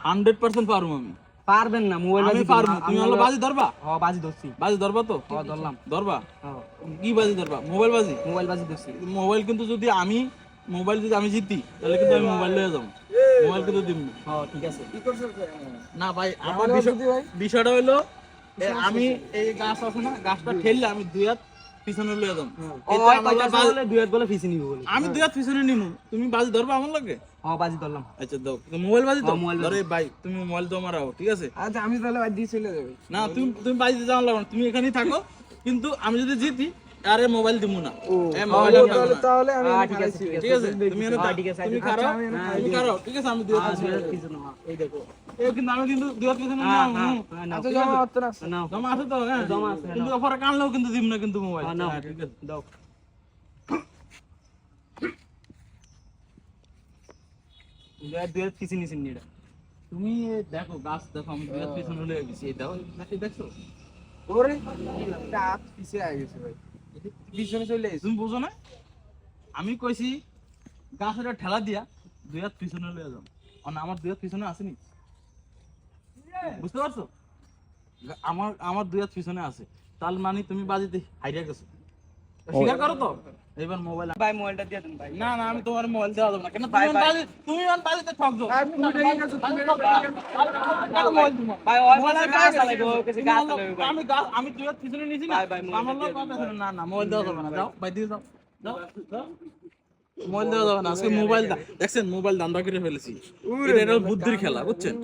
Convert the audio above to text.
Hundred percent পারব আমি। পারবেন না মোবাইল আমি পারব। তুমি হলো বাজি ধরবা? হ বাজি ধরছি। বাজি ধরবা তো? হ ধরলাম। ধরবা? কি বাজি ধরবা? মোবাইল বাজি? মোবাইল বাজি ধরছি। মোবাইল কিন্তু যদি আমি মোবাইল যদি আমি জিতি তাহলে কিন্তু আমি মোবাইল লয়ে যাব। মোবাইল কিন্তু দিব না। হ ঠিক আছে। না ভাই আমার বিষয়- বিষয়টা হলো এ, আমি এই গাছ আছে না গাছটা ঠেললে আমি দুই হাত পিছনে লয়ে দাম নিব বলে। আমি দুই হাত পিছনে নিমু। তুমি বাজি ধরবা আমার লাগে? হ্যাঁ বাজি ধরলাম। আচ্ছা দাও মোবাইল বাজি হ্যাঁ, মোবাইল। ধরে ভাই তুমি মোবাইল দাও মারাও ঠিক আছে? আচ্ছা আমি তাহলে বাজি দিয়ে চলে যাবে। না তুমি তুমি বাজি দিতে লাগবে না, তুমি এখানেই থাকো। কিন্তু আমি যদি জিতি আরে মোবাইল দিব না। এ, মোবাইল রাখব না। তাহলে আমি হ্যাঁ, ঠিক আছে ঠিক আছে ঠিক আছে তুমি এনে হ্যাঁ, ঠিক আছে, তুমি এনে তুমি খারাও ঠিক আছে আমি হ্যাঁ, হাত পিছনে, হ্যাঁ, এই দেখো। এ, কিন্তু আমি কিন্তু হ্যাঁ হ্যাঁ হুম। হ্যাঁ, নাও। আচ্ছা জমা হচ্ছে না। জমা আছে তো হ্যাঁ। জমা আছে, কিন্তু অফারে কানলেও কিন্তু দিব না কিন্তু মোবাইল হ্যাঁ, হ্যাঁ, ঠিক আছে দাও। হাত ফিসি নিছেন এটা। তুমি দেখো গাছ দেখো আমি হাত পিছনে লয়ে গেছি। এই দেখো নাকি দেখছ? ওরে হাত পিছিয়ে গেছে ভাই। আমি কইছি গাছের ঠেলা দিয়া দুই হাত পিছনে লয়ে যাও। আর আমার দুই হাত পিছনে আসেনি বুঝতে পারছ? আমার আমার দুই হাত পিছনে আছে। তার মানে তুমি বাজিতে হাইরা গেছো। স্বীকার করো তো। এবার মোবাইল ভাই মোবাইলটা দিয়ে দেন ভাই। না না আমি তোমার মোবাইল দেওয়া যাবে না। কেন তুমি তুমি ভাই কিছু গাছ লাগাইবো ভাই। আমি আমি পিছনে নিছি না। ভাই, আমার লোক কথা না না মোবাইল দেওয়া যাবে না। যাও ভাই দিয়ে যাও, যাও। মোবাইল দেওয়া যাবে না। আজকে মোবাইল দা- দেখছেন মোবাইল দান্দা করে ফেলেছি। এটা এটা বুদ্ধির খেলা বুঝছেন?